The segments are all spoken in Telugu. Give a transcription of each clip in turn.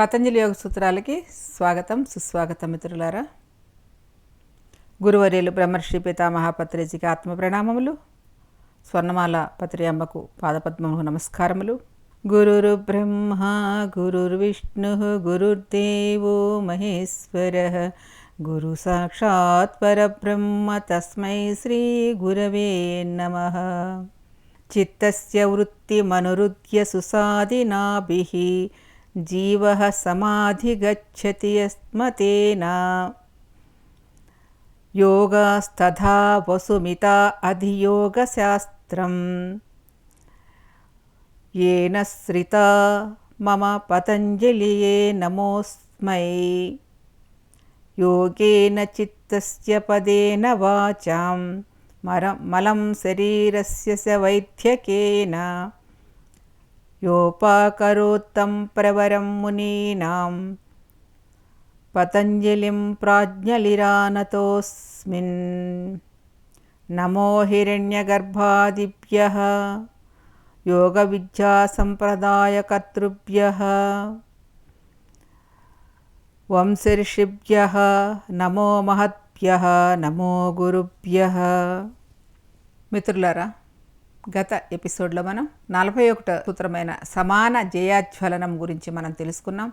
పతంజలి యోగ సూత్రాలకి స్వాగతం సుస్వాగతం మిత్రులారా. గురువర్యులు బ్రహ్మర్షి పితామహాపత్రిజీకి ఆత్మ ప్రణామములు. స్వర్ణమాల పత్రి అమ్మకు పాదపద్మముకు నమస్కారములు. గురురు బ్రహ్మ గురుర్విష్ణు గురుర్దేవో మహేశ్వర. గురు సాక్షాత్ పరబ్రహ్మ తస్మై శ్రీ గురవే నమ. చిత్తస్య వృత్తిమనురుద్య సుసాదినాభి జీవ సమాధిగచ్చతి యస్మతేన యోగాస్తథా వసుమిత అధియోగశాస్త్రం. ఏన శ్రిత మమ పతంజలియే నమోస్మై. యోగేన చిత్తస్య పదేన వాచాం. మర మలం శరీరస్య వైద్యకేన. योपाकरोत्तं प्रवरं मुनीनां पतञ्जलिं प्राज्ञलिरानतोऽस्मिन् नमो हिरण्यगर्भादिभ्यः योगविद्यासम्प्रदायकर्तृभ्यः వంశర్షిభ్య నమో మహద్భ్య నమో గురుభ్య మిత్రులారా గత ఎపిసోడ్లో మనం నలభై ఒకట సూత్రమైన సమాన జయాజ్వలనం గురించి మనం తెలుసుకున్నాం.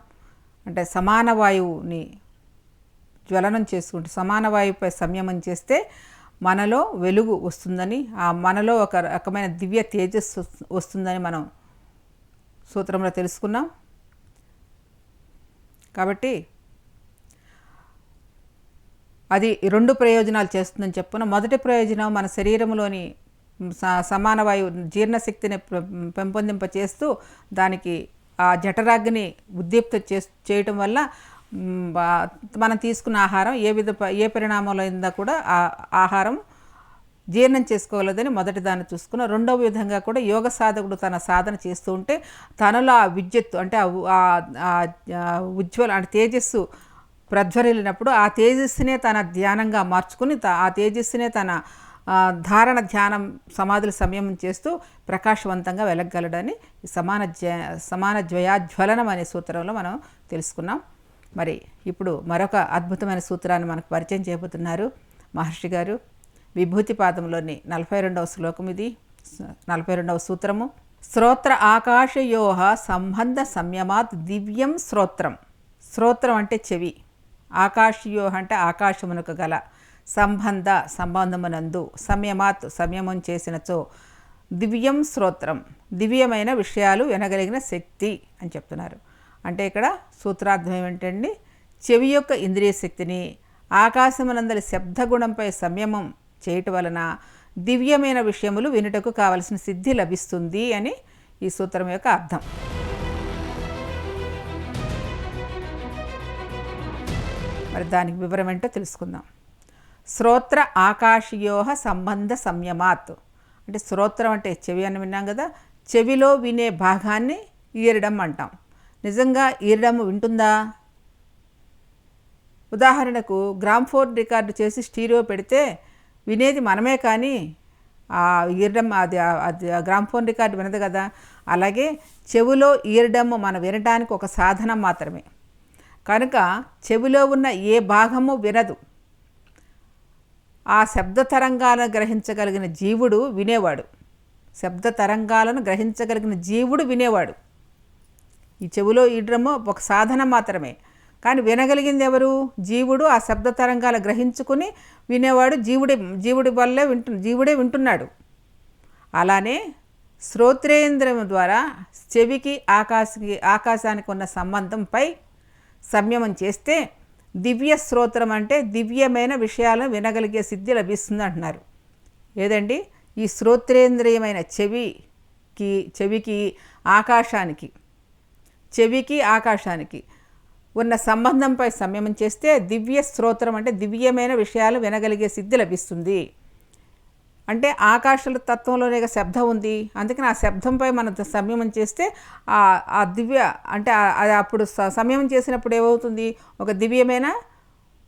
అంటే సమాన వాయువుని జ్వలనం చేసుకుంటూ సమాన వాయువుపై సంయమం చేస్తే మనలో వెలుగు వస్తుందని ఆ మనలో ఒక రకమైన దివ్య తేజస్సు వస్తుందని మనం సూత్రంలో తెలుసుకున్నాం. కాబట్టి అది రెండు ప్రయోజనాలు చేస్తుందని చెప్పున మొదటి ప్రయోజనం మన శరీరంలోని సమాన వాయువు జీర్ణశక్తిని పె- పెంపొందింప చేస్తూ దానికి ఆ జఠరాగ్ని ఉద్దీప్త చే చేయటం వల్ల మనం తీసుకున్న ఆహారం ఏ విధ ఏ పరిణామంలో అయిందా కూడా ఆ ఆహారం జీర్ణం చేసుకోగలదని మొదటి దాన్ని చూసుకున్న రెండవ విధంగా కూడా యోగ సాధకుడు తన సాధన చేస్తూ ఉంటే తనలో ఆ విద్యుత్ అంటే ఆ ఉజ్వల అంటే తేజస్సు ప్రజ్వరిల్లినప్పుడు ఆ తేజస్సునే తన ధ్యానంగా మార్చుకుని త- ఆ తేజస్సునే తన ధారణ ధ్యానం సమాధుల సంయమం చేస్తూ ప్రకాశవంతంగా వెలగలడని సమాన సమాన ద్వయాజ్వలనం అనే సూత్రంలో మనం తెలుసుకున్నాం. మరి ఇప్పుడు మరొక అద్భుతమైన సూత్రాన్ని మనకు పరిచయం చేయబోతున్నారు మహర్షి గారు. విభూతి పాదంలోని నలభై రెండవ శ్లోకం ఇది. నలభై రెండవ సూత్రము. శ్రోత్ర ఆకాశయోహ సంబంధ సంయమాత్ దివ్యం శ్రోత్రం. శ్రోత్రం అంటే చెవి. ఆకాశయోహ అంటే ఆకాశమునకు గల. సంబంధ సంబంధమునందు సమయమాత్ సంయమం చేసినచో దివ్యం శ్రోత్రం దివ్యమైన విషయాలు వినగలిగిన శక్తి అని చెప్తున్నారు. అంటే ఇక్కడ సూత్రార్థం ఏమిటండి? చెవి యొక్క ఇంద్రియ శక్తిని ఆకాశమునందలి శబ్దగుణంపై సంయమం చేయటం వలన దివ్యమైన విషయములు వినుటకు కావలసిన సిద్ధి లభిస్తుంది అని ఈ సూత్రం యొక్క అర్థం. మరి దానికి వివరం ఏంటో తెలుసుకుందాం. శ్రోత్ర ఆకాశయోహ సంబంధ సంయమాత్. అంటే శ్రోత్రం అంటే చెవి అని విన్నాం కదా చెవిలో వినే భాగాన్ని ఈరడం అంటాం. నిజంగా ఈరడం వింటుందా? ఉదాహరణకు గ్రామ్ఫోన్ రికార్డు చేసి స్టీరియో పెడితే వినేది మనమే కానీ ఆ ఈరడం అది అది గ్రామ్ఫోన్ రికార్డు వినదు కదా. అలాగే చెవిలో ఈరడం మనం వినడానికి ఒక సాధనం మాత్రమే. కనుక చెవిలో ఉన్న ఏ భాగము వినదు. ఆ శబ్ద తరంగాలను గ్రహించగలిగిన జీవుడు వినేవాడు. శబ్ద తరంగాలను గ్రహించగలిగిన జీవుడు వినేవాడు. ఈ చెవిలో ఈడ్రము ఒక సాధనం మాత్రమే. కానీ వినగలిగింది ఎవరు? జీవుడు ఆ శబ్ద తరంగాలు గ్రహించుకుని వినేవాడు జీవుడి జీవుడి వల్లే వింటు జీవుడే వింటున్నాడు. అలానే శ్రోత్రేంద్రియం ద్వారా చెవికి ఆకాశకి ఆకాశానికి ఉన్న సంబంధంపై సంయమం చేస్తే దివ్య శ్రోత్రం అంటే దివ్యమైన విషయాలను వినగలిగే సిద్ధి లభిస్తుంది అంటున్నారు. ఏదండి? ఈ శ్రోత్రేంద్రియమైన చెవికి చెవికి ఆకాశానికి చెవికి ఆకాశానికి ఉన్న సంబంధంపై సంయమం చేస్తే దివ్య శ్రోత్రం అంటే దివ్యమైన విషయాలు వినగలిగే సిద్ధి లభిస్తుంది. అంటే ఆకాశాల తత్వంలోనే శబ్దం ఉంది. అందుకని ఆ శబ్దంపై మనం సంయమం చేస్తే ఆ ఆ దివ్య అంటే అది అప్పుడు స- సంయమం చేసినప్పుడు ఏమవుతుంది? ఒక దివ్యమైన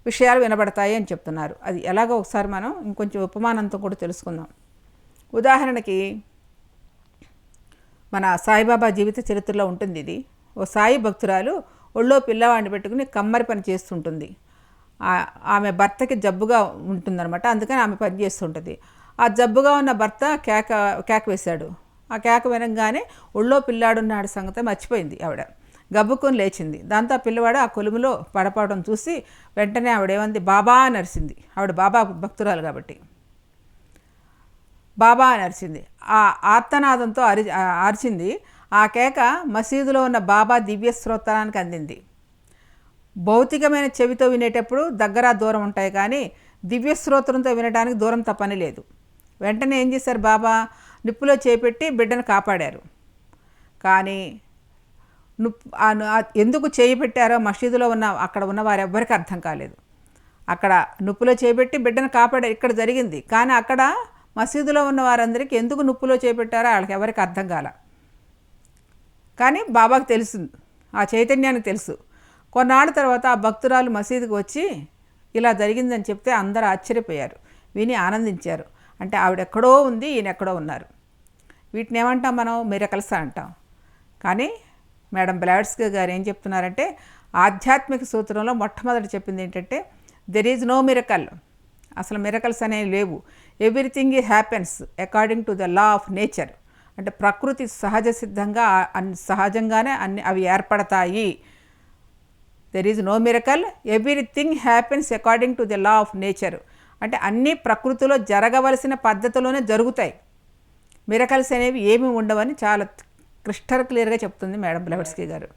విషయాలు వినబడతాయి అని చెప్తున్నారు. అది ఎలాగో ఒకసారి మనం ఇంకొంచెం ఉపమానంతో కూడా తెలుసుకుందాం. ఉదాహరణకి మన సాయిబాబా జీవిత చరిత్రలో ఉంటుంది ఇది. ఓ సాయి భక్తురాలు ఒళ్ళో పిల్లవాడిని పెట్టుకుని కమ్మరి పని చేస్తుంటుంది. ఆమె భర్తకి జబ్బుగా ఉంటుందన్నమాట. అందుకని ఆమె పని చేస్తుంటుంది. ఆ జబ్బుగా ఉన్న భర్త కేక కేక వేశాడు. ఆ కేక వినగానే ఒళ్ళో పిల్లాడున్నాడు సంగతి మర్చిపోయింది ఆవిడ. గబ్బుకొని లేచింది. దాంతో ఆ పిల్లవాడు ఆ కొలుములో పడపడం చూసి వెంటనే ఆవిడేమంది బాబా అని ఆవిడ బాబా భక్తురాలు కాబట్టి. బాబా అని అరిచింది. ఆ ఆర్తనాదంతో అరి ఆర్చింది. అరిచింది ఆ కేక మసీదులో ఉన్న బాబా దివ్య స్తోత్రానికి అందింది. భౌతికమైన చెవితో వినేటప్పుడు దగ్గర దూరం ఉంటాయి కానీ దివ్య స్తోత్రంతో వినడానికి దూరం తప్పని లేదు. వెంటనే ఏం చేశారు బాబా? నిప్పులో చేపెట్టి బిడ్డను కాపాడారు. కానీ నుప్పు ఎందుకు చేయి పెట్టారో మసీదులో ఉన్న అక్కడ ఉన్న వారు ఎవ్వరికి అర్థం కాలేదు. అక్కడ నుప్పులో చేపెట్టి బిడ్డను కాపాడారు ఇక్కడ జరిగింది. కానీ అక్కడ మసీదులో ఉన్న వారందరికీ ఎందుకు నుప్పులో చేపెట్టారో వాళ్ళకి ఎవరికి అర్థం కాల. కానీ బాబాకు తెలుసు ఆ చైతన్యానికి తెలుసు. కొన్నాళ్ళ తర్వాత ఆ భక్తురాలు మసీదుకు వచ్చి ఇలా జరిగిందని చెప్తే అందరూ ఆశ్చర్యపోయారు. విని ఆనందించారు. అంటే ఆవిడ ఎక్కడో ఉంది ఈయన ఎక్కడో ఉన్నారు. వీటిని ఏమంటాం మనం? మిరకల్స్ అంటాం. కానీ మేడం బ్లాడ్స్కి గారు ఏం చెప్తున్నారంటే ఆధ్యాత్మిక సూత్రంలో మొట్టమొదటి చెప్పింది ఏంటంటే దెర్ ఈజ్ నో మిరకల్ అసలు మిరకల్స్ అనేవి లేవు. ఎవ్రీథింగ్ ఈ happens according to the law of nature అంటే ప్రకృతి సహజ సిద్ధంగా అన్ని సహజంగానే అన్ని అవి ఏర్పడతాయి. There is no miracle everything happens according to the law of nature అంటే అన్నీ ప్రకృతిలో జరగవలసిన పద్ధతిలోనే జరుగుతాయి. మిరకల్స్ అనేవి ఏమి ఉండవని చాలా క్రిస్టల్ క్లియర్గా చెప్తుంది మేడం బ్లెవెట్స్కీ గారు.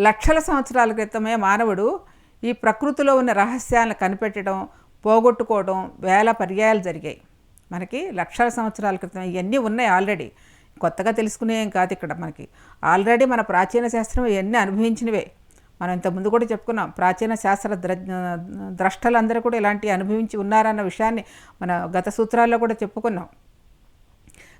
లక్షల సంవత్సరాల క్రితమే మానవుడు ఈ ప్రకృతిలో ఉన్న రహస్యాలను కనిపెట్టడం పోగొట్టుకోవడం వేల పర్యాయాలు జరిగాయి. మనకి లక్షల సంవత్సరాల క్రితం ఇవన్నీ ఉన్నాయి ఆల్రెడీ. కొత్తగా తెలుసుకునే ఏం కాదు ఇక్కడ మనకి. ఆల్రెడీ మన ప్రాచీన శాస్త్రం ఇవన్నీ అనుభవించినవే. మనం ఇంతకుముందు కూడా చెప్పుకున్నాం ప్రాచీన శాస్త్ర ద్ర ద్రష్టలందరూ కూడా ఇలాంటి అనుభవించి ఉన్నారన్న విషయాన్ని మన గత సూత్రాల్లో కూడా చెప్పుకున్నాం.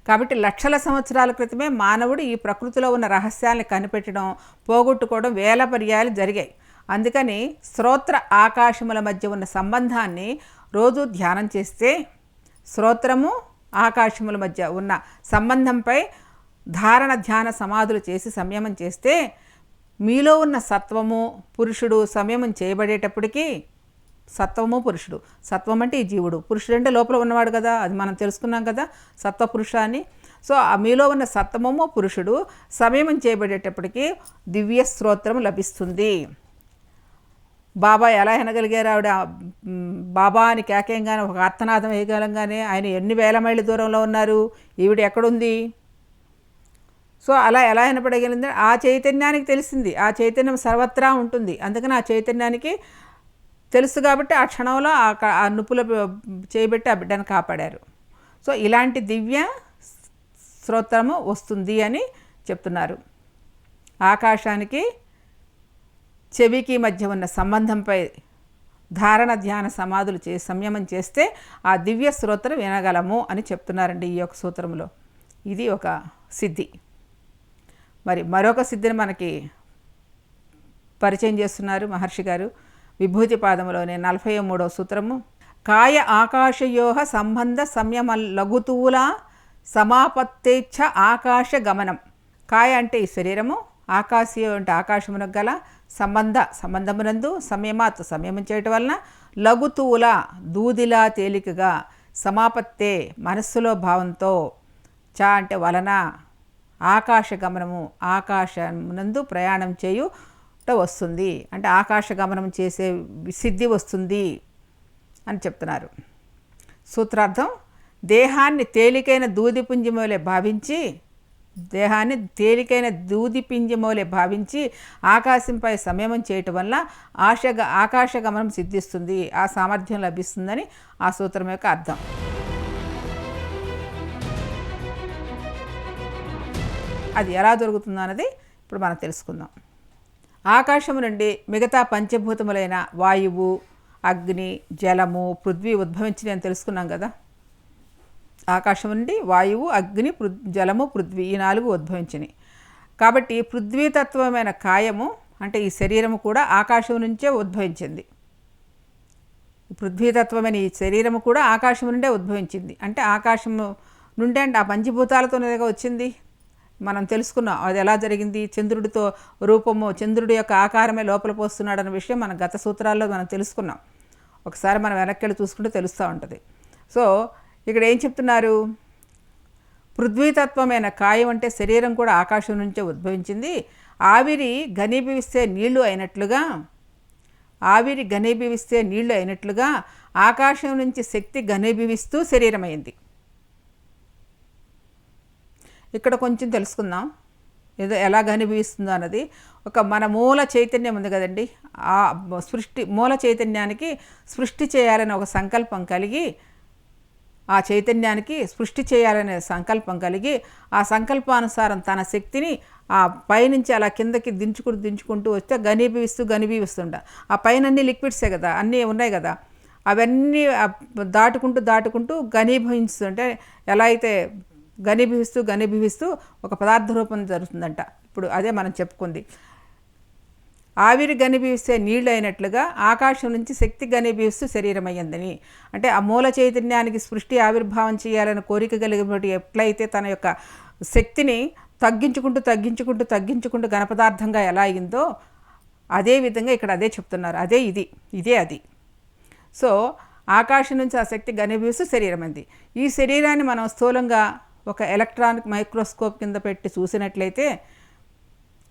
కాబట్టి లక్షల సంవత్సరాల క్రితమే మానవుడు ఈ ప్రకృతిలో ఉన్న రహస్యాల్ని కనిపెట్టడం పోగొట్టుకోవడం వేల పర్యాయాలు జరిగాయి. అందుకని శ్రోత్ర ఆకాశముల మధ్య ఉన్న సంబంధాన్ని రోజు ధ్యానం చేస్తే శ్రోత్రము ఆకాశముల మధ్య ఉన్న సంబంధంపై ధారణ ధ్యాన సమాధులు చేసి సంయమం చేస్తే మీలో ఉన్న సత్వము పురుషుడు సంయమం చేయబడేటప్పటికీ సత్వము పురుషుడు. సత్వం అంటే ఈ జీవుడు. పురుషుడు అంటే లోపల ఉన్నవాడు కదా అది మనం తెలుసుకున్నాం కదా సత్వ పురుష అని సో ఆ మీలో ఉన్న సత్వము పురుషుడు సంయమం చేయబడేటప్పటికీ దివ్య స్తోత్రం లభిస్తుంది. బాబా ఎలా వినగలిగారు ఆవిడ? బాబా అని కేకేయంగానే ఒక అర్థనాథం వేయగలంగానే ఆయన ఎన్ని వేల మైళ్ళ దూరంలో ఉన్నారు? ఈవిడ ఎక్కడుంది? సో అలా ఎలా వినపడగలిగింది ఆ చైతన్యానికి తెలిసింది. ఆ చైతన్యం సర్వత్రా ఉంటుంది. అందుకని ఆ చైతన్యానికి తెలుసు కాబట్టి ఆ క్షణంలో ఆ ఆ నుప్పుల చేయబెట్టి ఆ బిడ్డను కాపాడారు. సో ఇలాంటి దివ్య శ్రోత్రము వస్తుంది అని చెప్తున్నారు. ఆకాశానికి చెవికి మధ్య ఉన్న సంబంధంపై ధారణ ధ్యాన సమాధులు చే సంయమం చేస్తే ఆ దివ్య శ్రోత్రం వినగలము అని చెప్తున్నారండి ఈ యొక్క సూత్రంలో ఇది ఒక సిద్ధి. మరి మరొక సిద్ధిని మనకి పరిచయం చేస్తున్నారు మహర్షి గారు. విభూతి పాదములోని నలభై మూడవ సూత్రము. కాయ ఆకాశయోహ సంబంధ సంయమ లఘుతూల సమాపత్తేచ్ఛ ఆకాశ గమనం. కాయ అంటే ఈ శరీరము ఆకాశీయం అంటే ఆకాశమునకు గల సంబంధ సంబంధమునందు సంయమాత్ సంయమం చేయటం వలన లఘుతూల దూదిలా తేలికగా సమాపత్తే మనస్సులో భావంతో చ అంటే వలన ఆకాశ గమనము ఆకాశమునందు ప్రయాణం చేయుట వస్తుంది. అంటే ఆకాశ గమనం చేసే సిద్ధి వస్తుంది అని చెప్తున్నారు. సూత్రార్థం దేహాన్ని తేలికైన దూదిపుంజమోలే భావించి దేహాన్ని తేలికైన దూదిపింజమోలే భావించి ఆకాశంపై సంయమం చేయటం వల్ల ఆశగ ఆకాశ గమనం సిద్ధిస్తుంది. ఆ సామర్థ్యం లభిస్తుందని ఆ సూత్రం యొక్క అర్థం. అది ఎలా దొరుకుతుందో అన్నది ఇప్పుడు మనం తెలుసుకుందాం. ఆకాశం నుండి మిగతా పంచభూతములైన వాయువు అగ్ని జలము పృథ్వీ ఉద్భవించినవి అని తెలుసుకున్నాం కదా. ఆకాశం నుండి వాయువు అగ్ని పృ జలము పృథ్వీ ఈ నాలుగు ఉద్భవించినాయి కాబట్టి పృథ్వీతత్వమైన కాయము అంటే ఈ శరీరము కూడా ఆకాశం నుంచే ఉద్భవించింది. పృథ్వీతత్వమైన ఈ శరీరము కూడా ఆకాశం నుండే ఉద్భవించింది. అంటే ఆకాశము నుండి అంటే ఆ పంచభూతాలతోనేగా వచ్చింది. మనం తెలుసుకున్నాం అది ఎలా జరిగింది చంద్రుడితో రూపము చంద్రుడి యొక్క ఆకారమే లోపల పోస్తున్నాడు విషయం మన గత సూత్రాల్లో మనం తెలుసుకున్నాం. ఒకసారి మనం వెనక్కి వెళ్ళి చూసుకుంటే తెలుస్తూ ఉంటుంది. సో ఇక్కడ ఏం చెప్తున్నారు? పృథ్వీతత్వమైన కాయం అంటే శరీరం కూడా ఆకాశం నుంచే ఉద్భవించింది. ఆవిరి ఘనీభవిస్తే నీళ్ళు అయినట్లుగా ఆవిరి ఘనీభవిస్తే నీళ్ళు అయినట్లుగా ఆకాశం నుంచి శక్తి ఘనీభవిస్తూ శరీరమైంది. ఇక్కడ కొంచెం తెలుసుకుందాం. ఏదో ఎలా ఘనీభవిస్తుందో అన్నది. ఒక మన మూల చైతన్యం ఉంది కదండి. ఆ సృష్టి మూల చైతన్యానికి సృష్టి చేయాలని ఒక సంకల్పం కలిగి ఆ చైతన్యానికి సృష్టి చేయాలనే సంకల్పం కలిగి ఆ సంకల్పానుసారం తన శక్తిని ఆ పైనుంచి అలా కిందకి దించుకుంటూ దించుకుంటూ వస్తే ఘనీభవిస్తూ ఘనీభవిస్తుండ ఆ పైన అన్ని లిక్విడ్సే కదా అన్నీ ఉన్నాయి కదా. అవన్నీ దాటుకుంటూ దాటుకుంటూ ఘనీభవిస్తుంటే ఎలా అయితే ఘనీభవిస్తూ ఘనీభవిస్తూ ఒక పదార్థ రూపం జరుగుతుందంట. ఇప్పుడు అదే మనం చెప్పుకుంది. ఆవిరి గనిభవిస్తే నీళ్ళు అయినట్లుగా ఆకాశం నుంచి శక్తి గనిభవిస్తూ శరీరం అయ్యిందని అంటే ఆ మూల చైతన్యానికి సృష్టి ఆవిర్భావం చేయాలని కోరిక కలిగినప్పుడు ఎట్లయితే తన యొక్క శక్తిని తగ్గించుకుంటూ తగ్గించుకుంటూ తగ్గించుకుంటూ ఘనపదార్థంగా ఎలా అయిందో అదే విధంగా ఇక్కడ అదే చెప్తున్నారు. అదే ఇది ఇదే అది. సో ఆకాశం నుంచి ఆ శక్తి ఘనీభవిస్తూ శరీరం అంది ఈ శరీరాన్ని మనం స్థూలంగా ఒక ఎలక్ట్రానిక్ మైక్రోస్కోప్ కింద పెట్టి చూసినట్లయితే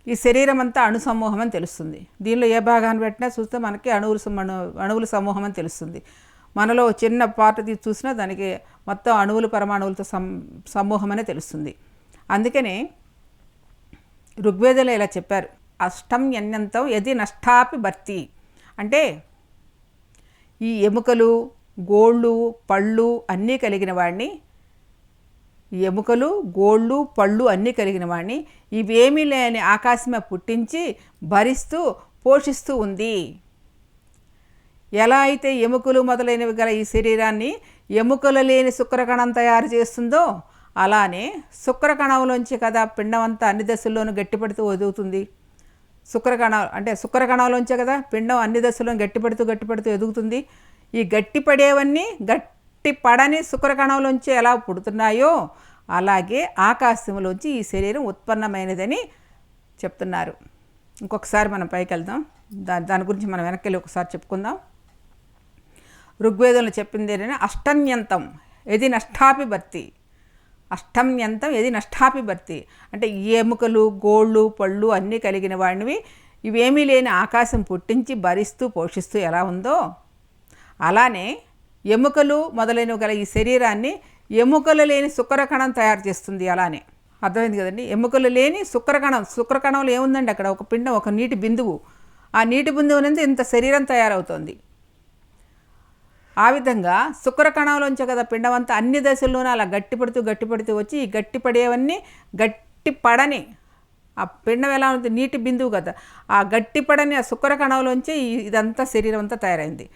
ఈ శరీరం అంతా అణు సమూహం అని తెలుస్తుంది. దీనిలో ఏ భాగాన్ని పెట్టినా చూస్తే మనకి అణువుల అణువుల సమూహం అని తెలుస్తుంది. మనలో చిన్న పార్ట్ తీసి చూసినా దానికి మొత్తం అణువులు పరమాణువులతో సం సమూహం అనే తెలుస్తుంది. అందుకనే ఋగ్వేదంలో ఇలా చెప్పారు. అష్టం ఎన్నంతం ఎది నష్టాపి భర్తీ. అంటే ఈ ఎముకలు గోళ్ళు పళ్ళు అన్నీ కలిగిన వాడిని ఎముకలు గోళ్ళు పళ్ళు అన్నీ కలిగిన వాణ్ణి. ఇవేమీ లేని ఆకాశమే పుట్టించి భరిస్తూ పోషిస్తూ ఉంది. ఎలా అయితే ఎముకలు మొదలైనవి గల ఈ శరీరాన్ని ఎముకలు లేని శుక్రకణం తయారు చేస్తుందో అలానే శుక్రకణంలోంచి కదా పిండం అంతా అన్ని దశల్లోనూ గట్టిపడుతూ ఎదుగుతుంది. శుక్రకణం అంటే శుక్రకణంలోంచే కదా పిండం అన్ని దశల్లో గట్టిపడుతూ గట్టిపడుతూ ఎదుగుతుంది. ఈ గట్టిపడేవన్నీ గట్టి పడని శుక్రకణంలోంచి ఎలా పుడుతున్నాయో అలాగే ఆకాశంలోంచి ఈ శరీరం ఉత్పన్నమైనదని చెప్తున్నారు. ఇంకొకసారి మనం పైకి వెళ్దాం. దాని దాని గురించి మనం వెనక్కి వెళ్ళి ఒకసారి చెప్పుకుందాం. ఋగ్వేదంలో చెప్పింది ఏంటంటే అష్టన్యంతం ఎది నష్టాపి భర్తి. అష్టమ్యంతం ఎది నష్టాపి భర్తి. అంటే ఎముకలు గోళ్ళు పళ్ళు అన్నీ కలిగిన వాడివి ఇవేమీ లేని ఆకాశం పుట్టించి భరిస్తూ పోషిస్తూ ఎలా ఉందో అలానే ఎముకలు మొదలైనవి గల ఈ శరీరాన్ని ఎముకలు లేని శుక్రకణం తయారు చేస్తుంది అలానే. అర్థమైంది కదండి? ఎముకలు లేని శుక్రకణం. శుక్రకణంలో ఏముందండి అక్కడ? ఒక పిండం ఒక నీటి బిందువు. ఆ నీటి బిందువు నుంచి ఇంత శరీరం తయారవుతోంది. ఆ విధంగా శుక్రకణంలోంచే కదా పిండం అంతా అన్ని దశల్లోనూ అలా గట్టిపడుతూ గట్టిపడుతూ వచ్చి ఈ గట్టిపడేవన్నీ గట్టిపడని ఆ పిండం ఎలా ఉంది నీటి బిందువు కదా. ఆ గట్టిపడని ఆ శుక్రకణంలోంచి ఇదంతా శరీరం అంతా తయారైంది.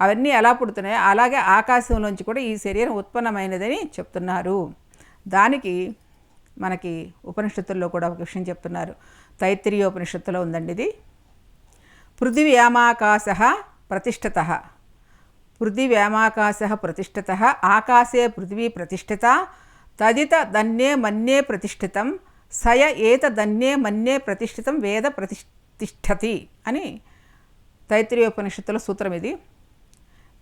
అవన్నీ ఎలా పుడుతున్నాయో అలాగే ఆకాశంలోంచి కూడా ఈ శరీరం ఉత్పన్నమైనదని చెప్తున్నారు. దానికి మనకి ఉపనిషత్తుల్లో కూడా ఒక విషయం చెప్తున్నారు. తైత్తిరీయోపనిషత్తులో ఉందండి ఇది. పృథివ్యామాకాశ ప్రతిష్ఠత. పృథివ్యామాకాశ ప్రతిష్ఠత. ఆకాశే పృథివీ ప్రతిష్ఠిత. తదిత దన్యే మన్యే ప్రతిష్ఠితం. సయ ఏత దన్యే మన్యే ప్రతిష్ఠితం వేద ప్రతిష్ఠతి అని తైత్రీయోపనిషత్తుల సూత్రం ఇది.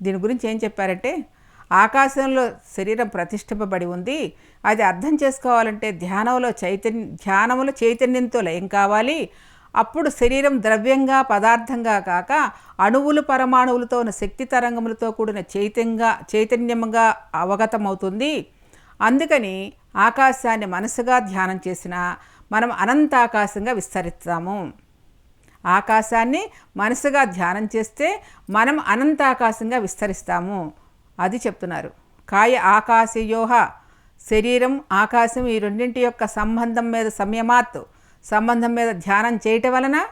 దీని గురించి ఏం చెప్పారంటే ఆకాశంలో శరీరం ప్రతిష్ఠింపబడి ఉంది. అది అర్థం చేసుకోవాలంటే ధ్యానంలో చైతన్య ధ్యానములో చైతన్యంతో లయం కావాలి. అప్పుడు శరీరం ద్రవ్యంగా పదార్థంగా కాక అణువులు పరమాణువులతో ఉన్న శక్తి తరంగములతో కూడిన చైతన్యంగా చైతన్యంగా అవగతమవుతుంది. అందుకని ఆకాశాన్ని మనసుగా ధ్యానం చేసిన మనం అనంతాకాశంగా విస్తరిస్తాము. ఆకాశాన్ని మనసుగా ధ్యానం చేస్తే మనం అనంతాకాశంగా విస్తరిస్తాము. అది చెప్తున్నారు. కాయ ఆకాశయోహ. శరీరం ఆకాశం ఈ రెండింటి యొక్క సంబంధం మీద సంయమాత్ సంబంధం మీద ధ్యానం చేయటం వలన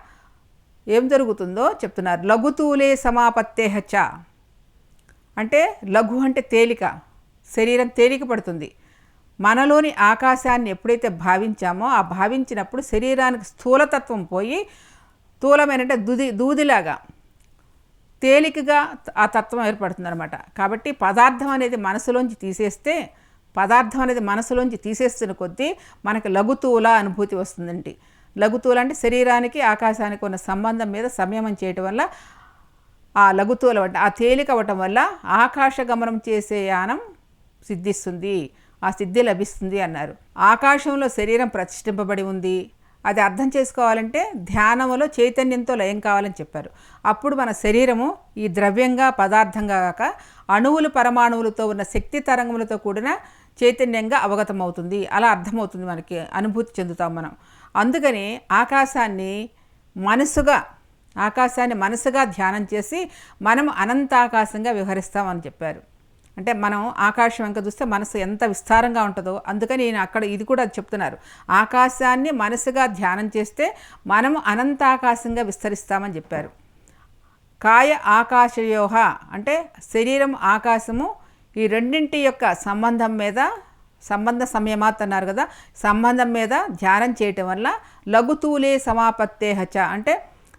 ఏం జరుగుతుందో చెప్తున్నారు. లఘుతూలే సమాపత్తే చ. అంటే లఘు అంటే తేలిక. శరీరం తేలిక పడుతుంది. మనలోని ఆకాశాన్ని ఎప్పుడైతే భావించామో ఆ భావించినప్పుడు శరీరానికి స్థూలతత్వం పోయి స్థూలమైనంటే దూది దూదిలాగా తేలికగా ఆ తత్వం ఏర్పడుతుంది అనమాట కాబట్టి పదార్థం అనేది మనసులోంచి తీసేస్తే పదార్థం అనేది మనసులోంచి తీసేస్తున్న కొద్దీ మనకి లఘుతూల అనుభూతి వస్తుందండి. లఘుతూల అంటే శరీరానికి ఆకాశానికి ఉన్న సంబంధం మీద సంయమం చేయటం వల్ల ఆ లఘుతూల అంటే ఆ తేలిక అవ్వటం వల్ల ఆకాశ గమనం చేసే యానం సిద్ధిస్తుంది ఆ సిద్ధి లభిస్తుంది అన్నారు. ఆకాశంలో శరీరం ప్రతిష్ఠింపబడి ఉంది అది అర్థం చేసుకోవాలంటే ధ్యానములో చైతన్యంతో లయం కావాలని చెప్పారు. అప్పుడు మన శరీరము ఈ ద్రవ్యంగా పదార్థంగా కాక అణువులు పరమాణువులతో ఉన్న శక్తి తరంగములతో కూడిన చైతన్యంగా అవగతమవుతుంది. అలా అర్థమవుతుంది మనకి అనుభూతి చెందుతాం మనం. అందుకని ఆకాశాన్ని మనసుగా ఆకాశాన్ని మనసుగా ధ్యానం చేసి మనం అనంతాకాశంగా వ్యవహరిస్తామని చెప్పారు. అంటే మనం ఆకాశం వెంక చూస్తే మనసు ఎంత విస్తారంగా ఉంటుందో అందుకని నేను అక్కడ ఇది కూడా చెప్తున్నారు. ఆకాశాన్ని మనసుగా ధ్యానం చేస్తే మనం అనంతాకాశంగా విస్తరిస్తామని చెప్పారు. కాయ ఆకాశయోహ అంటే శరీరం ఆకాశము ఈ రెండింటి యొక్క సంబంధం మీద సంబంధ సంయమాత్ అన్నారు కదా సంబంధం మీద ధ్యానం చేయటం వల్ల లఘుతూలే సమాపత్తేహచ అంటే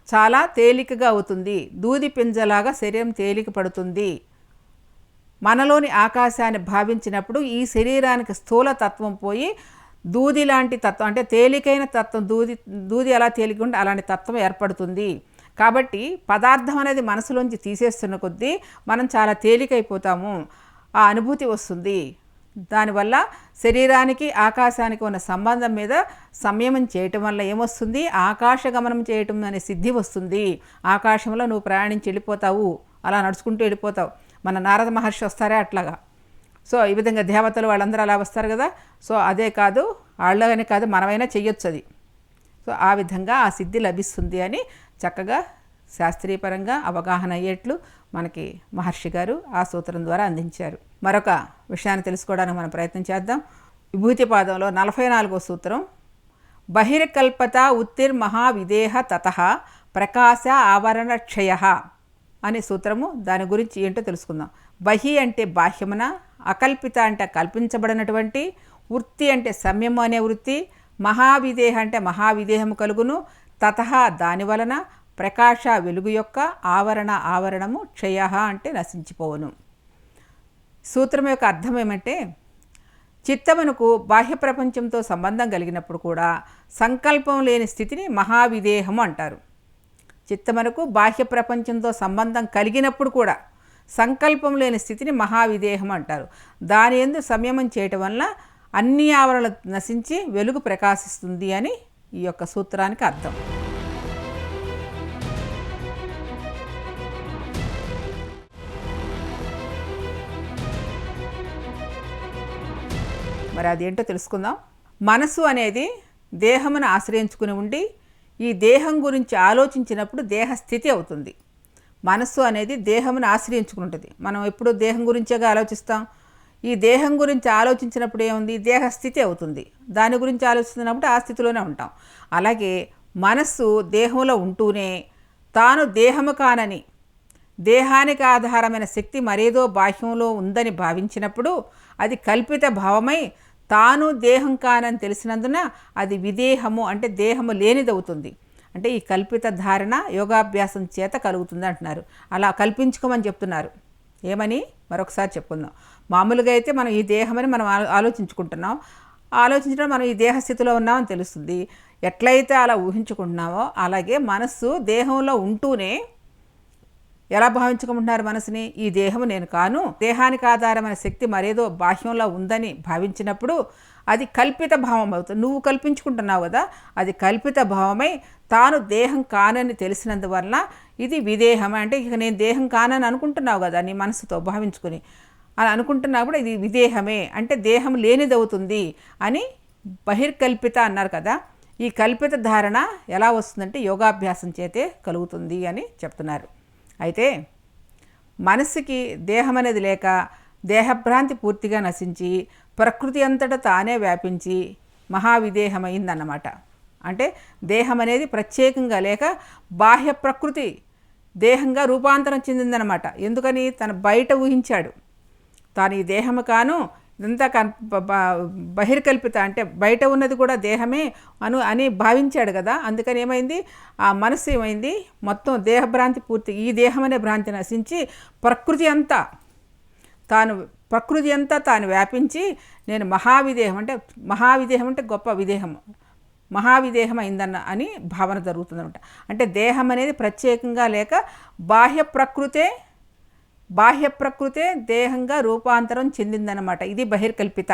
చాలా తేలికగా అవుతుంది. దూది పింజలాగా శరీరం తేలిక పడుతుంది. మనలోని ఆకాశాన్ని భావించినప్పుడు ఈ శరీరానికి స్థూల తత్వం పోయి దూది లాంటి తత్వం అంటే తేలికైన తత్వం దూది దూది ఎలా తేలిక ఉంటే అలాంటి తత్వం ఏర్పడుతుంది. కాబట్టి పదార్థం అనేది మనసులోంచి తీసేస్తున్న కొద్దీ మనం చాలా తేలికైపోతాము. ఆ అనుభూతి వస్తుంది. దానివల్ల శరీరానికి ఆకాశానికి ఉన్న సంబంధం మీద సంయమం చేయటం వల్ల ఏమొస్తుంది? ఆకాశ గమనం చేయటం అనే సిద్ధి వస్తుంది. ఆకాశంలో నువ్వు ప్రయాణించి వెళ్ళిపోతావు. అలా నడుచుకుంటూ వెళ్ళిపోతావు. మన నారద మహర్షి వస్తారే అట్లాగా. సో ఈ విధంగా దేవతలు వాళ్ళందరూ అలా వస్తారు కదా. సో అదే కాదు వాళ్ళనే కాదు మనమైనా చెయ్యొచ్చు అది. సో ఆ విధంగా ఆ సిద్ధి లభిస్తుంది అని చక్కగా శాస్త్రీయపరంగా అవగాహన అయ్యేట్లు మనకి మహర్షి గారు ఆ సూత్రం ద్వారా అందించారు. మరొక విషయాన్ని తెలుసుకోవడానికి మనం ప్రయత్నం చేద్దాం. విభూతి పాదంలో నలభై నాలుగో సూత్రం. బహిర్కల్పత ఉత్తిర్మహావిదేహ తత ప్రకాశ ఆవరణ క్షయ అనే సూత్రము దాని గురించి ఏంటో తెలుసుకుందాం. బహి అంటే బాహ్యమున? అకల్పిత అంటే కల్పించబడినటువంటి? వృత్తి అంటే సమ్యము అనే వృత్తి? మహావిదేహ అంటే మహావిదేహము కలుగును. తత దాని వలన ప్రకాశ వెలుగు యొక్క ఆవరణ ఆవరణము క్షయ అంటే నశించిపోవును. సూత్రం యొక్క అర్థం ఏమంటే చిత్తమునకు బాహ్య ప్రపంచంతో సంబంధం కలిగినప్పుడు కూడా సంకల్పం లేని స్థితిని మహావిదేహము అంటారు. చిత్తమనకు బాహ్య ప్రపంచంతో సంబంధం కలిగినప్పుడు కూడా సంకల్పం లేని స్థితిని మహావిదేహం అంటారు. దాని ఎందు సంయమం చేయటం వల్ల అన్ని ఆవరణలు నశించి వెలుగు ప్రకాశిస్తుంది అని ఈ యొక్క సూత్రానికి అర్థం. మరి అదేంటో తెలుసుకుందాం. మనసు అనేది దేహమును ఆశ్రయించుకుని ఉండి ఈ దేహం గురించి ఆలోచించినప్పుడు దేహస్థితి అవుతుంది. మనస్సు అనేది దేహమును ఆశ్రయించుకుంటుంది. మనం ఎప్పుడు దేహం గురించేగా ఆలోచిస్తాం? ఈ దేహం గురించి ఆలోచించినప్పుడు ఏముంది? దేహస్థితి అవుతుంది. దాని గురించి ఆలోచిస్తున్నప్పుడు ఆ స్థితిలోనే ఉంటాం. అలాగే మనస్సు దేహంలో ఉంటూనే తాను దేహము కానని దేహానికి ఆధారమైన శక్తి మరేదో బాహ్యంలో ఉందని భావించినప్పుడు అది కల్పిత భావమై తాను దేహం కానని తెలిసినందున అది విదేహము అంటే దేహము లేనిదవుతుంది. అంటే ఈ కల్పిత ధారణ యోగాభ్యాసం చేత కలుగుతుంది అంటున్నారు. అలా కల్పించుకోమని చెప్తున్నారు. ఏమని? మరొకసారి చెప్పుకుందాం. మామూలుగా అయితే మనం ఈ దేహమని మనం ఆలోచించుకుంటున్నాం. ఆలోచించడం మనం ఈ దేహ స్థితిలో ఉన్నామని తెలుస్తుంది. ఎట్లయితే అలా ఊహించుకుంటున్నామో అలాగే మనస్సు దేహంలో ఉంటూనే ఎలా భావించుకుంటున్నారు మనసుని? ఈ దేహము నేను కాను. దేహానికి ఆధారమైన శక్తి మరేదో బాహ్యంలో ఉందని భావించినప్పుడు అది కల్పిత భావం అవుతుంది. నువ్వు కల్పించుకుంటున్నావు కదా అది కల్పిత భావమై తాను దేహం కానని తెలిసినందువలన ఇది విదేహం. అంటే ఇక నేను దేహం కానని అనుకుంటున్నావు కదా నీ మనసుతో భావించుకుని. అని అనుకుంటున్నప్పుడు ఇది విదేహమే. అంటే దేహం లేనిదవుతుంది అని బహిర్కల్పిత అన్నారు కదా. ఈ కల్పిత ధారణ ఎలా వస్తుందంటే యోగాభ్యాసం చేతే కలుగుతుంది అని చెప్తున్నారు. అయితే మనసుకి దేహం అనేది లేక దేహభ్రాంతి పూర్తిగా నశించి ప్రకృతి అంతటా తానే వ్యాపించి మహావిదేహమైందన్నమాట. అంటే దేహం అనేది ప్రత్యేకంగా లేక బాహ్య ప్రకృతి దేహంగా రూపాంతరం చెందిందనమాట ఎందుకని? తన బయట ఊహించాడు. తాను ఈ దేహము కాను ఇదంతా కన్ బ- బహిర్కల్పిత అంటే బయట ఉన్నది కూడా దేహమే అను అని భావించాడు కదా. అందుకని ఏమైంది? ఆ మనసు ఏమైంది? మొత్తం దేహభ్రాంతి పూర్తి ఈ దేహం అనే భ్రాంతి నశించి ప్రకృతి అంతా తాను ప్రకృతి అంతా తాను వ్యాపించి నేను మహావిదేహం అంటే మహావిదేహం అంటే గొప్ప విదేహం మహావిదేహం అయిందన్న అని భావన జరుగుతుందనమాట అంటే దేహం అనేది ప్రత్యేకంగా లేక బాహ్య ప్రకృతే బాహ్య ప్రకృతే దేహంగా రూపాంతరం చెందిందనమాట ఇది బహిర్కల్పిత.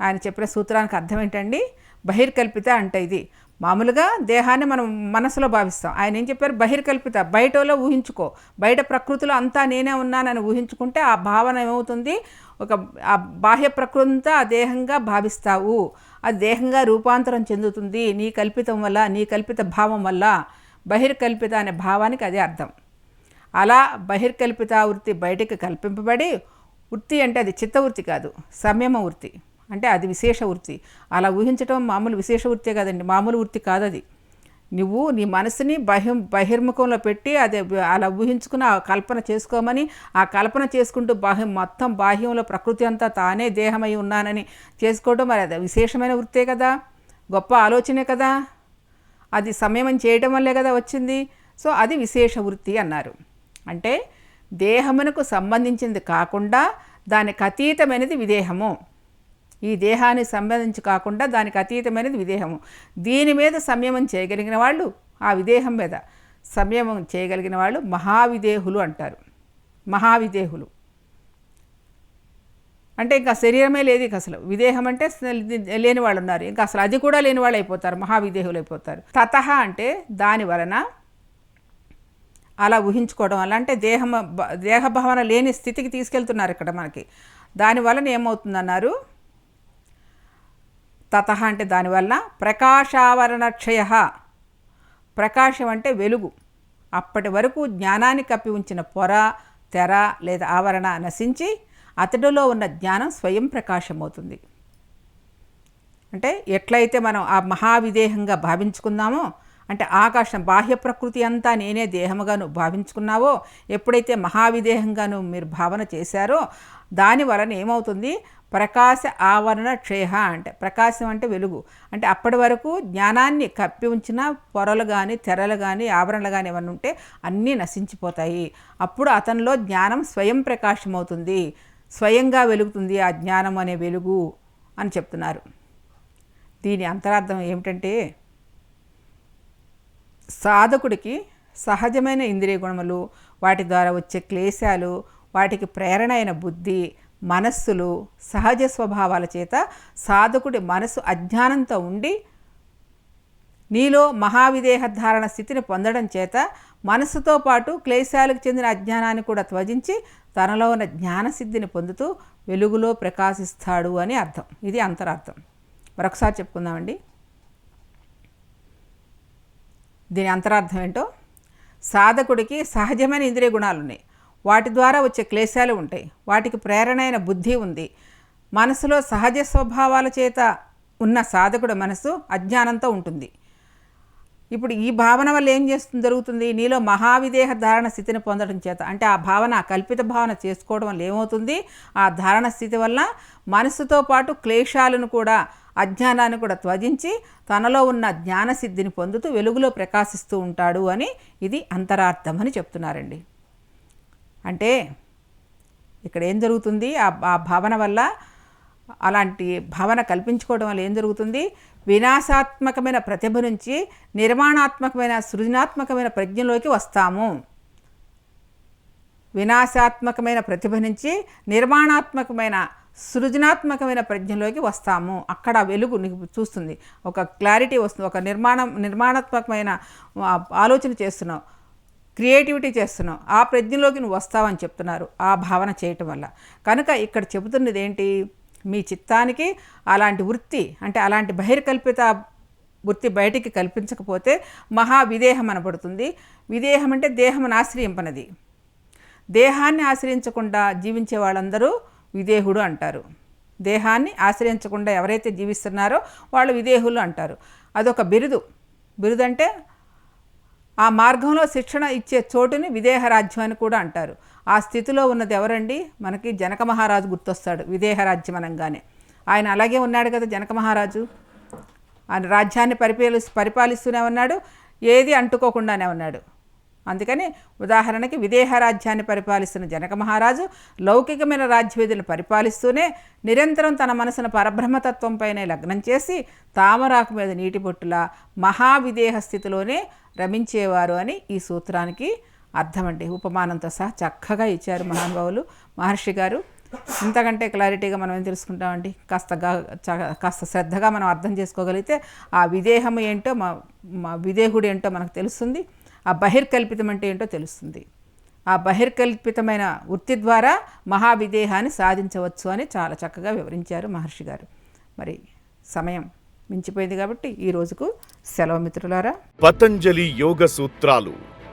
ఆయన చెప్పిన సూత్రానికి అర్థం ఏంటండి బహిర్కల్పిత అంటే ఇది. మామూలుగా దేహాన్ని మనం మనసులో భావిస్తాం. ఆయన ఏం చెప్పారు? బహిర్కల్పిత. బయటలో ఊహించుకో. బయట ప్రకృతిలో అంతా నేనే ఉన్నానని ఊహించుకుంటే ఆ భావన ఏమవుతుంది? ఒక ఆ బాహ్య ప్రకృతి అంతా ఆ దేహంగా భావిస్తావు. అది దేహంగా రూపాంతరం చెందుతుంది. నీ కల్పితం వల్ల నీ కల్పిత భావం వల్ల. బహిర్కల్పిత అనే భావానికి అదే అర్థం. అలా బహిర్కల్పిత వృత్తి బయటికి కల్పింపబడి వృత్తి అంటే అది చిత్తవృత్తి కాదు సంయమ వృత్తి. అంటే అది విశేష వృత్తి. అలా ఊహించడం మామూలు విశేష వృత్తే కదండి మామూలు వృత్తి కాదది. నువ్వు నీ మనసుని బహిం బహిర్ముఖంలో పెట్టి అది అలా ఊహించుకుని ఆ కల్పన చేసుకోమని ఆ కల్పన చేసుకుంటూ బాహ్యం మొత్తం బాహ్యంలో ప్రకృతి అంతా తానే దేహమై ఉన్నానని చేసుకోవడం మరి అది విశేషమైన వృత్తే కదా గొప్ప ఆలోచనే కదా. అది సంయమం చేయడం వల్లే కదా వచ్చింది. సో అది విశేష వృత్తి అన్నారు. అంటే దేహమునకు సంబంధించింది కాకుండా దానికి అతీతమైనది విదేహము. ఈ దేహానికి సంబంధించి కాకుండా దానికి అతీతమైనది విదేహము. దీని మీద సంయమం చేయగలిగిన వాళ్ళు ఆ విదేహం మీద సంయమం చేయగలిగిన వాళ్ళు మహావిదేహులు అంటారు. మహావిదేహులు. అంటే ఇంకా శరీరమే లేదు ఇక అసలు. విదేహం అంటే లేని వాళ్ళు ఉన్నారు. ఇంకా అసలు అది కూడా లేని వాళ్ళు అయిపోతారు. మహావిదేహులు అయిపోతారు. తత అంటే దాని వలన అలా ఊహించుకోవడం అలా అంటే దేహం దేహభావన లేని స్థితికి తీసుకెళ్తున్నారు ఇక్కడ మనకి. దానివలన ఏమవుతుందన్నారు? తత అంటే దానివల్ల ప్రకాశావరణ క్షయ ప్రకాశం అంటే వెలుగు. అప్పటి వరకు జ్ఞానాన్ని కప్పి ఉంచిన పొర తెర లేదా ఆవరణ నశించి అతడిలో ఉన్న జ్ఞానం స్వయం ప్రకాశమవుతుంది. అంటే ఎట్లయితే మనం ఆ మహావిదేహంగా భావించుకుందామో అంటే ఆకాశం బాహ్య ప్రకృతి అంతా నేనే దేహముగాను భావించుకున్నావో ఎప్పుడైతే మహావిదేహంగాను మీరు భావన చేశారో దాని వలన ఏమవుతుంది? ప్రకాశ ఆవరణ క్షేహ అంటే ప్రకాశం అంటే వెలుగు. అంటే అప్పటి వరకు జ్ఞానాన్ని కప్పి ఉంచిన పొరలు కానీ తెరలు కానీ ఆవరణలు కానీ ఏమన్నా ఉంటే అన్నీ నశించిపోతాయి. అప్పుడు అతనిలో జ్ఞానం స్వయం ప్రకాశమవుతుంది. స్వయంగా వెలుగుతుంది ఆ జ్ఞానం అనే వెలుగు అని చెప్తున్నారు. దీని అంతరార్థం ఏమిటంటే సాధకుడికి సహజమైన ఇంద్రియ గుణములు వాటి ద్వారా వచ్చే క్లేశాలు వాటికి ప్రేరణ అయిన బుద్ధి మనస్సులు సహజ స్వభావాల చేత సాధకుడి మనసు అజ్ఞానంతో ఉండి నీలో మహావిదేహ ధారణ స్థితిని పొందడం చేత మనస్సుతో పాటు క్లేశాలకు చెందిన అజ్ఞానాన్ని కూడా త్వజించి తనలో ఉన్న జ్ఞానసిద్ధిని పొందుతూ వెలుగులో ప్రకాశిస్తాడు అని అర్థం. ఇది అంతరార్థం. మరొకసారి చెప్పుకుందామండి. దీని అంతరార్థం ఏంటో? సాధకుడికి సహజమైన ఇంద్రియ గుణాలు ఉన్నాయి వాటి ద్వారా వచ్చే క్లేశాలు ఉంటాయి. వాటికి ప్రేరణ అయిన బుద్ధి ఉంది. మనసులో సహజ స్వభావాల చేత ఉన్న సాధకుడు మనసు అజ్ఞానంతో ఉంటుంది. ఇప్పుడు ఈ భావన వల్ల ఏం చేస్తుంది జరుగుతుంది? నీలో మహావిదేహ ధారణ స్థితిని పొందడం చేత అంటే ఆ భావన కల్పిత భావన చేసుకోవడం వల్ల ఏమవుతుంది? ఆ ధారణ స్థితి వల్ల మనసుతో పాటు క్లేశాలను కూడా అజ్ఞానాన్ని కూడా త్వజించి తనలో ఉన్న జ్ఞానసిద్ధిని పొందుతూ వెలుగులో ప్రకాశిస్తూ ఉంటాడు అని ఇది అంతరార్థం అని చెప్తున్నారండి. అంటే ఇక్కడ ఏం జరుగుతుంది? ఆ భావన వల్ల అలాంటి భావన కల్పించుకోవడం వల్ల ఏం జరుగుతుంది? వినాశాత్మకమైన ప్రతిభ నుంచి నిర్మాణాత్మకమైన సృజనాత్మకమైన ప్రజ్ఞలోకి వస్తాము. వినాశాత్మకమైన ప్రతిభ నుంచి నిర్మాణాత్మకమైన సృజనాత్మకమైన ప్రజ్ఞలోకి వస్తాము. అక్కడ వెలుగు చూస్తుంది. ఒక క్లారిటీ వస్తుంది. ఒక నిర్మాణం నిర్మాణాత్మకమైన ఆలోచన చేస్తున్నావు. క్రియేటివిటీ చేస్తున్నావు. ఆ ప్రజ్ఞలోకి నువ్వు వస్తావని చెప్తున్నారు. ఆ భావన చేయటం వల్ల. కనుక ఇక్కడ చెబుతున్నది ఏంటి? మీ చిత్తానికి అలాంటి వృత్తి అంటే అలాంటి బహిర్కల్పిత వృత్తి బయటికి కల్పించకపోతే మహా విదేహం అనబడుతుంది. విదేహం అంటే దేహం ఆశ్రయింపనది. దేహాన్ని ఆశ్రయించకుండా జీవించే వాళ్ళందరూ విదేహుడు అంటారు. దేహాన్ని ఆశ్రయించకుండా ఎవరైతే జీవిస్తున్నారో వాళ్ళు విదేహులు అంటారు. అదొక బిరుదు. బిరుదు అంటే ఆ మార్గంలో శిక్షణ ఇచ్చే చోటుని విదేహరాజ్యం అని కూడా అంటారు. ఆ స్థితిలో ఉన్నది ఎవరండి? మనకి జనక మహారాజు గుర్తొస్తాడు విదేహరాజ్యం అనగానే ఆయన అలాగే ఉన్నాడు కదా జనక మహారాజు? ఆయన రాజ్యాన్ని పరిపాలి పరిపాలిస్తూనే ఉన్నాడు ఏది అంటుకోకుండానే ఉన్నాడు. అందుకని ఉదాహరణకి విదేహ రాజ్యాన్ని పరిపాలిస్తున్న జనక మహారాజు లౌకికమైన రాజ్యవేదులను పరిపాలిస్తూనే నిరంతరం తన మనసును పరబ్రహ్మతత్వంపైనే లగ్నం చేసి తామరాకు మీద నీటి బొట్టులా మహావిదేహ స్థితిలోనే రమించేవారు అని ఈ సూత్రానికి అర్థం అండి ఉపమానంతో సహా చక్కగా ఇచ్చారు మహానుభావులు మహర్షి గారు. ఇంతకంటే క్లారిటీగా మనం ఏం తెలుసుకుంటామండి? కాస్త చ- కాస్త శ్రద్ధగా మనం అర్థం చేసుకోగలిగితే ఆ విదేహం ఏంటో మా మా విదేహుడు ఏంటో మనకు తెలుస్తుంది. ఆ బహిర్కల్పితం అంటే ఏంటో తెలుస్తుంది. ఆ బహిర్కల్పితమైన వృత్తి ద్వారా మహావిదేహాన్ని సాధించవచ్చు అని చాలా చక్కగా వివరించారు మహర్షి గారు. మరి సమయం మించిపోయింది కాబట్టి ఈ రోజుకు సెలవు మిత్రులారా. పతంజలి యోగ సూత్రాలు.